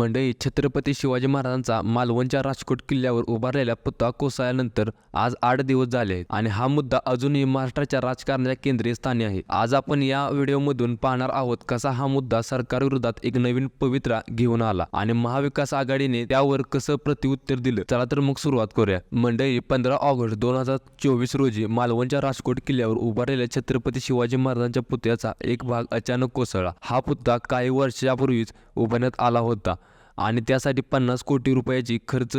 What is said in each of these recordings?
मंडळी छत्रपती शिवाजी महाराजांचा मालवणच्या राजकोट किल्ल्यावर उभारलेला पुतळा कोसळल्यानंतर आज आठ दिवस झाले आणि हा मुद्दा अजूनही महाराष्ट्राच्या राजकारणाच्या केंद्रीय स्थानी आहे. आज आपण या व्हिडिओमधून पाहणार आहोत कसा हा मुद्दा सरकारविरोधात एक नवीन पवित्रा घेऊन आला आणि महाविकास आघाडीने त्यावर कसं प्रतिउत्तर दिलं? चला तर मग सुरुवात करूया. मंडळी पंधरा ऑगस्ट दोन हजार चोवीस रोजी मालवणच्या राजकोट किल्ल्यावर उभारलेल्या छत्रपती शिवाजी महाराजांच्या पुतळ्याचा एक भाग अचानक कोसळला. हा पुतळा काही वर्षापूर्वीच उभारण्यात आला होता आणि त्यासाठी पन्नास कोटी रुपयाची खर्च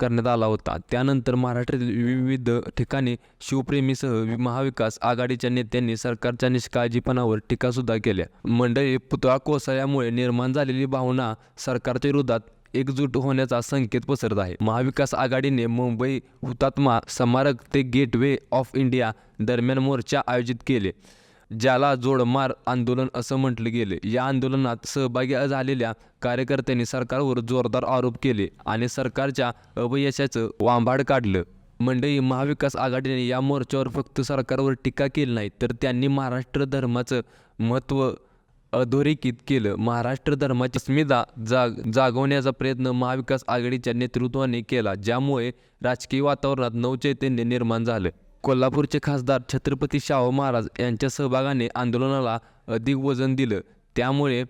करण्यात आला होता. त्यानंतर महाराष्ट्रातील विविध ठिकाणी शिवप्रेमीसह महाविकास आघाडीच्या नेत्यांनी सरकारच्या निष्काळजीपणावर टीकासुद्धा केल्या. मंडळी पुतळा कोसळल्यामुळे निर्माण झालेली भावना सरकारच्या विरोधात एकजूट होण्याचा संकेत पसरत आहे. महाविकास आघाडीने मुंबई हुतात्मा स्मारक ते गेटवे ऑफ इंडिया दरम्यान मोर्चा आयोजित केले. ज्याला जोडमार आंदोलन असं म्हटलं गेले. या आंदोलनात सहभागी झालेल्या कार्यकर्त्यांनी सरकारवर जोरदार आरोप केले आणि सरकारच्या अपयशाचं वांभाड काढलं. मंडळी महाविकास आघाडीने या मोर्चावर फक्त सरकारवर टीका केली नाही तर त्यांनी महाराष्ट्र धर्माचं महत्त्व अधोरेखित केलं. महाराष्ट्र धर्माची अस्मिता जाग जागवण्याचा प्रयत्न महाविकास आघाडीच्या नेतृत्वाने केला ज्यामुळे राजकीय वातावरणात नवचैतन्य निर्माण झालं. कोल्हापूरचे खासदार छत्रपती शाहू महाराज यांच्या सहभागाने आंदोलनाला अधिक वजन दिलं. त्यामुळे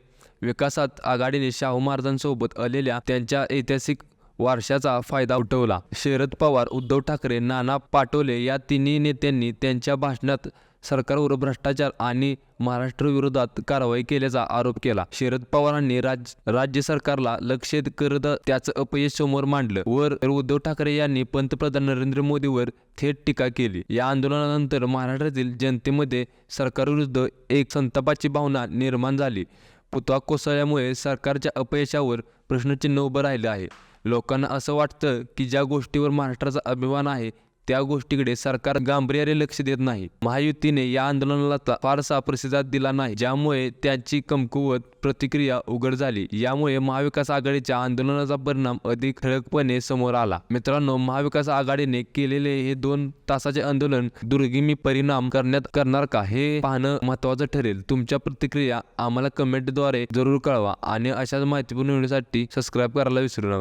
विकासात आघाडीने शाहू महाराजांसोबत आलेल्या त्यांच्या ऐतिहासिक वारशाचा फायदा उठवला. शरद पवार उद्धव ठाकरे नाना पाटोले या तिन्ही नेत्यांनी त्यांच्या भाषणात सरकारवर भ्रष्टाचार आणि महाराष्ट्र विरोधात कारवाई केल्याचा आरोप केला. शरद पवारांनी राज राज्य सरकारला लक्षित करत त्याचं अपयश समोर मांडलं. वर उद्धव ठाकरे यांनी पंतप्रधान नरेंद्र मोदीवर थेट टीका केली. या आंदोलनानंतर महाराष्ट्रातील जनतेमध्ये सरकारविरुद्ध एक संतापाची भावना निर्माण झाली. पुतळा कोसळल्यामुळे सरकारच्या अपयशावर प्रश्नचिन्ह उभं राहिलं आहे. लोकांना असं वाटतं की ज्या गोष्टीवर महाराष्ट्राचा अभिमान आहे त्या गोष्टीकडे सरकार गांभीर्याने लक्ष देत नाही. महायुतीने या आंदोलनाला फारसा प्रतिसाद दिला नाही ज्यामुळे त्याची कमकुवत प्रतिक्रिया उघड झाली. यामुळे महाविकास आघाडीच्या आंदोलनाचा परिणाम अधिक ठळकपणे समोर आला. मित्रांनो महाविकास आघाडीने केलेले हे दोन तासाचे आंदोलन दुर्गिमी परिणाम करण्यात करणार का हे पाहणं महत्वाचं ठरेल. तुमच्या प्रतिक्रिया आम्हाला कमेंटद्वारे जरूर कळवा आणि अशाच माहितीपूर्ण व्हिडिओसाठी सबस्क्राईब करायला विसरू नका.